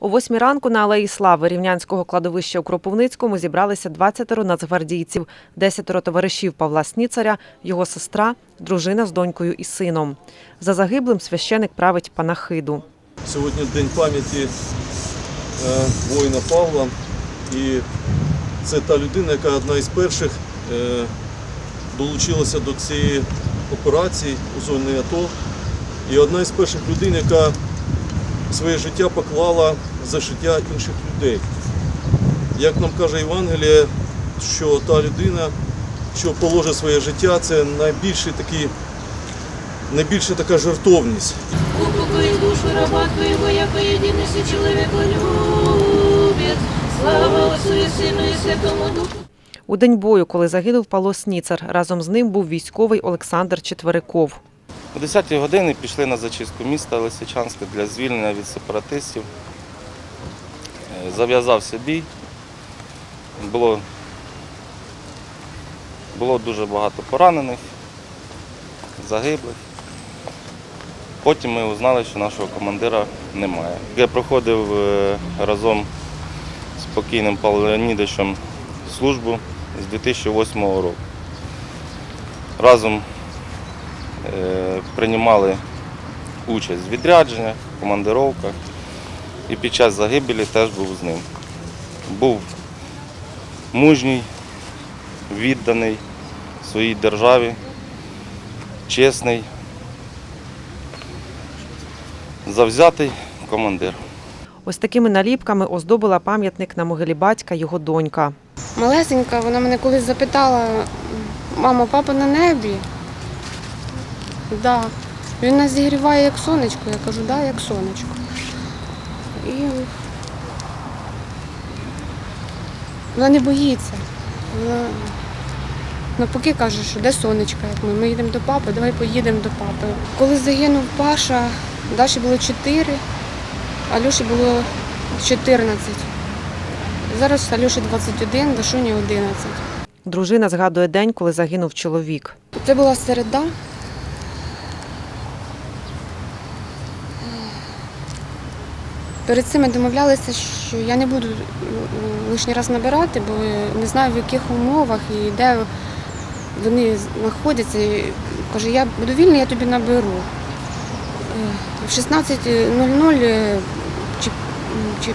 О восьмій ранку на Алеї Слави Рівнянського кладовища у Кропивницькому зібралися 20 нацгвардійців, 10 товаришів Павла Сніцаря, його сестра, дружина з донькою і сином. За загиблим священик править панахиду. Сьогодні день пам'яті е, воїна Павла. І це та людина, яка одна із перших е, долучилася до цієї операції у зоні АТО. І одна із перших людей, яка своє життя поклала за життя інших людей. Як нам каже Євангеліє, що та людина, що положить своє життя, це найбільший такий, найбільша така жертовність. Упокой душу раба Твоего, яко единый человека любит. Слава Отцу и Сыну и Святому Духу. У день бою, коли загинув Павло Сніцар, разом з ним був військовий Олександр Четвериков. О 10-й годині пішли на зачистку міста Лисичанська для звільнення від сепаратистів. Е, Зав'язався бій. Було, було дуже багато поранених, загиблих. Потім ми узнали, що нашого командира немає. Я проходив е, разом з покійним Павлом Леонідовичем службу з 2008 року. Разом приймали участь в відрядженнях, командировках і під час загибелі теж був з ним. Був мужній, відданий своїй державі, чесний, завзятий командир. Ось такими наліпками оздобила пам'ятник на могилі батька його донька. Малесенька, вона мене колись запитала, мама, папа на небі? Да. Він нас зігріває як сонечко. Я кажу, да, як сонечко. І вона не боїться. Вона навпаки каже, що де сонечко, як ми. Ми їдемо до папи, давай поїдемо до папи. Коли загинув Паша, Даші було 4, а було 14. Зараз Альоші 21, Дашуні 11. Дружина згадує день, коли загинув чоловік. Це була середа. Перед цим ми домовлялися, що я не буду лишній раз набирати, бо не знаю в яких умовах і де вони знаходяться. Каже, я буду вільний, я тобі наберу. Е, В 16.00 е, чи, чи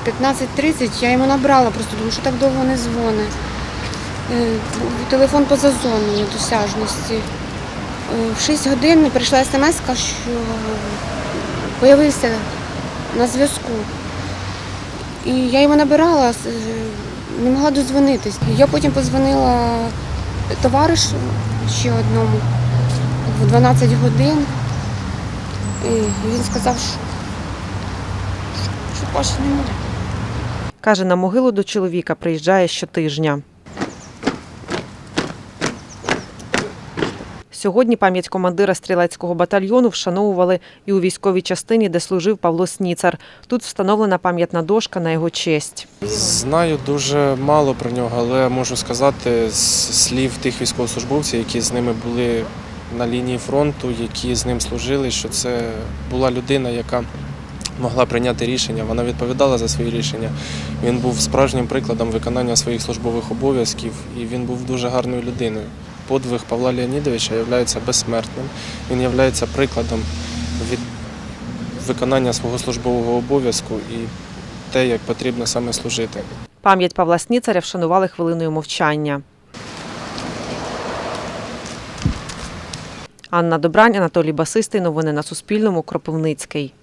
15.30 я йому набрала просто, тому що так довго не дзвонить. Е, Телефон поза зоною досяжності. В 6 годин прийшла смс, що з'явився на зв'язку. І я йому набирала, не могла дозвонитись. Я потім подзвонила товаришу ще одному в 12 годин. І він сказав, що, що Паші немає. Каже, на могилу до чоловіка приїжджає щотижня. Сьогодні пам'ять командира стрілецького батальйону вшановували і у військовій частині, де служив Павло Сніцар. Тут встановлена пам'ятна дошка на його честь. Знаю дуже мало про нього, але можу сказати з слів тих військовослужбовців, які з ними були на лінії фронту, які з ним служили, що це була людина, яка могла прийняти рішення. Вона відповідала за свої рішення. Він був справжнім прикладом виконання своїх службових обов'язків, і він був дуже гарною людиною. Подвиг Павла Леонідовича є безсмертним. Він є прикладом від виконання свого службового обов'язку і те, як потрібно саме служити. Пам'ять Павла Сніцаря вшанували хвилиною мовчання. Анна Добрань, Анатолій Басистий. Новини на Суспільному. Кропивницький.